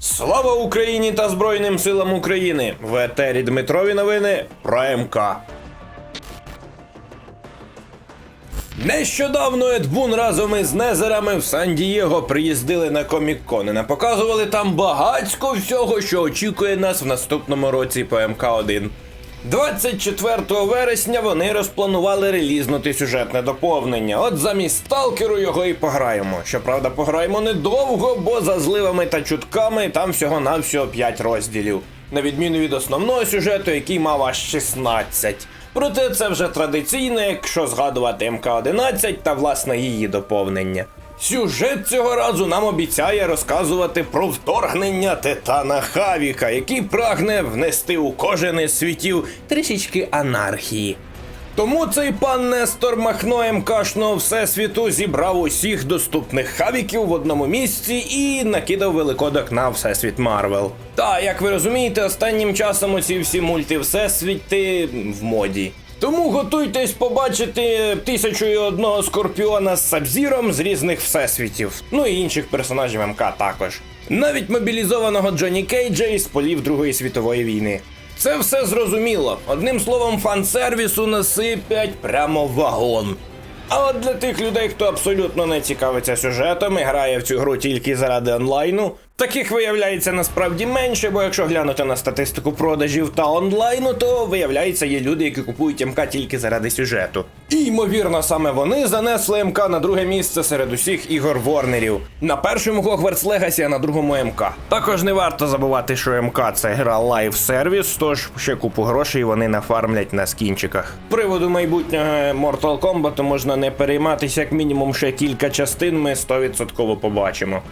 Слава Україні та Збройним силам України! В етері Дмитрові новини про МК. Нещодавно Едбун разом із Незерами в Сан-Дієго приїздили на комік-кон і не показували там багацько всього, що очікує нас в наступному році по МК-1. 24 вересня вони розпланували релізнути сюжетне доповнення. От замість сталкеру його і пограємо. Щоправда, пограємо недовго, бо за зливами та чутками там всього-навсього 5 розділів. На відміну від основного сюжету, який мав аж 16. Проте це вже традиційно, якщо згадувати МК-11 та власне її доповнення. Сюжет цього разу нам обіцяє розказувати про вторгнення Титана Хавіка, який прагне внести у кожен із світів трішечки анархії. Тому цей пан Нестор Махно МКшного всесвіту зібрав усіх доступних хавіків в одному місці і накидав великодок на всесвіт Марвел. Та як ви розумієте, останнім часом оці всі мульти всесвіти в моді. Тому готуйтесь побачити тисячу і одного скорпіона з Сабзіром з різних всесвітів, ну і інших персонажів МК також. Навіть мобілізованого Джоні Кейджа із полів Другої світової війни. Це все зрозуміло. Одним словом, фан-сервісу насипять прямо вагон. А от для тих людей, хто абсолютно не цікавиться сюжетом і грає в цю гру тільки заради онлайну, таких виявляється насправді менше, бо якщо глянути на статистику продажів та онлайну, то виявляється є люди, які купують МК тільки заради сюжету. І ймовірно, саме вони занесли МК на друге місце серед усіх ігор Ворнерів. На першому Hogwarts Legacy, а на другому МК. Також не варто забувати, що МК це гра лайв сервіс, тож ще купу грошей вони нафармлять на скінчиках. Приводу майбутнього Mortal Kombat можна не перейматися, як мінімум ще кілька частин ми 100% побачимо.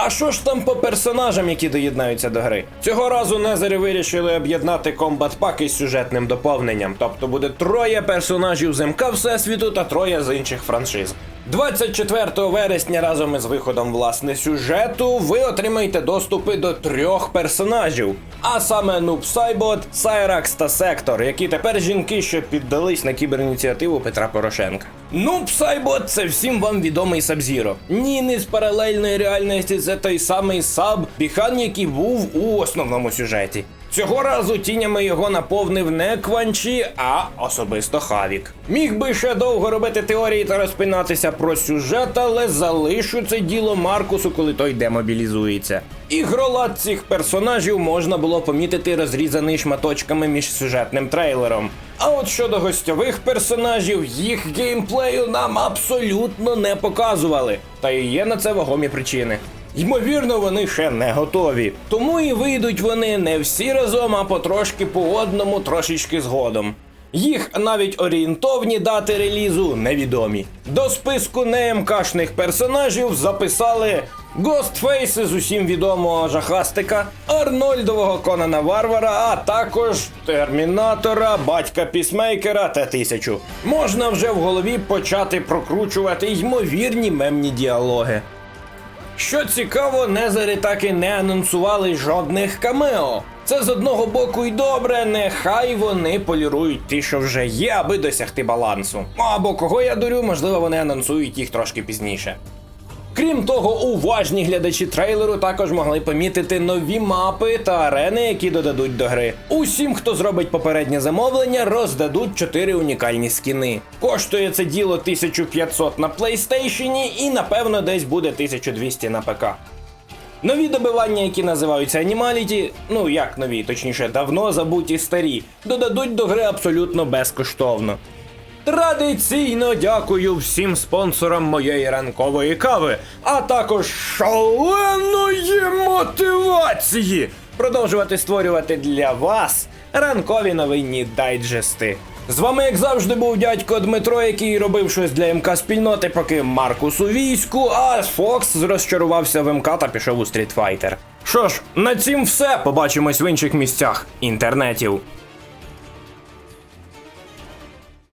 А що ж там по персонажам, які доєднаються до гри? Цього разу Незери вирішили об'єднати комбат пак із сюжетним доповненням, тобто буде троє персонажів з МК Всесвіту та троє з інших франшиз. 24 вересня разом із виходом власне сюжету ви отримаєте доступи до трьох персонажів, а саме Нуб Сайбот, Сайракс та Сектор, які тепер жінки, що піддались на кіберініціативу Петра Порошенка. Нуб Сайбот це всім вам відомий Сабзіро. Ні, не з паралельної реальності це той самий Саб Біхан, який був у основному сюжеті. Цього разу тінями його наповнив не Кванчі, а особисто Хавік. Міг би ще довго робити теорії та розпинатися про сюжет, але залишу це діло Маркусу, коли той демобілізується. Ігролад цих персонажів можна було помітити розрізаний шматочками між сюжетним трейлером. А от щодо гостьових персонажів, їх геймплею нам абсолютно не показували. Та і є на це вагомі причини. Ймовірно, вони ще не готові. Тому і вийдуть вони не всі разом, а потрошки по одному, трошечки згодом. Їх навіть орієнтовні дати релізу невідомі. До списку немкашних персонажів записали Гостфейси з усім відомого жахастика, Арнольдового Конана Варвара, а також Термінатора, батька Пісмейкера Т-1000. Можна вже в голові почати прокручувати ймовірні мемні діалоги. Що цікаво, Незері так і не анонсували жодних камео. Це з одного боку й добре, нехай вони полірують ті, що вже є, аби досягти балансу. Або кого я дурю, можливо, вони анонсують їх трошки пізніше. Крім того, уважні глядачі трейлеру також могли помітити нові мапи та арени, які додадуть до гри. Усім, хто зробить попереднє замовлення, роздадуть 4 унікальні скіни. Коштує це діло 1500 на PlayStation і напевно десь буде 1200 на ПК. Нові добивання, які називаються Анімаліті, ну як нові, точніше, давно забуті старі, додадуть до гри абсолютно безкоштовно. Традиційно дякую всім спонсорам моєї ранкової кави, а також шаленої мотивації продовжувати створювати для вас ранкові новинні дайджести. З вами, як завжди, був дядько Дмитро, який робив щось для МК спільноти, поки Маркус у війську, а Фокс розчарувався в МК та пішов у стрітфайтер. Що ж, на цім все. Побачимось в інших місцях інтернетів.